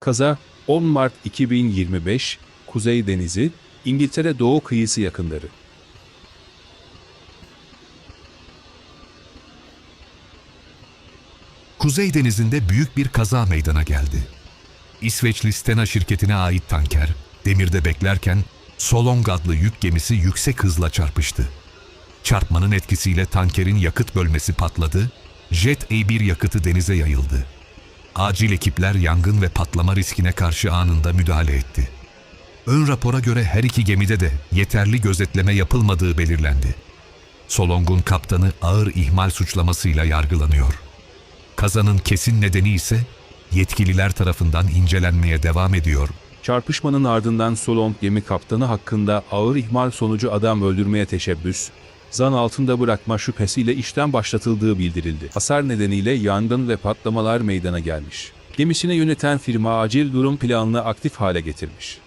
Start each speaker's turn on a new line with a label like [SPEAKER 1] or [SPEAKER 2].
[SPEAKER 1] Kaza 10 Mart 2025 Kuzey Denizi, İngiltere doğu kıyısı yakınları.
[SPEAKER 2] Kuzey Denizi'nde büyük bir kaza meydana geldi. İsveçli Stena şirketine ait tanker, demirde beklerken Solong adlı yük gemisi yüksek hızla çarpıştı. Çarpmanın etkisiyle tankerin yakıt bölmesi patladı, Jet A1 yakıtı denize yayıldı. Acil ekipler yangın ve patlama riskine karşı anında müdahale etti. Ön rapora göre her iki gemide de yeterli gözetleme yapılmadığı belirlendi. Solong'un kaptanı ağır ihmal suçlamasıyla yargılanıyor. Kazanın kesin nedeni ise yetkililer tarafından incelenmeye devam ediyor.
[SPEAKER 1] Çarpışmanın ardından Solong gemi kaptanı hakkında ağır ihmal sonucu adam öldürmeye teşebbüs, zan altında bırakma şüphesiyle işten başlatıldığı bildirildi. Hasar nedeniyle yangın ve patlamalar meydana gelmiş. Gemisini yöneten firma acil durum planını aktif hale getirmiş.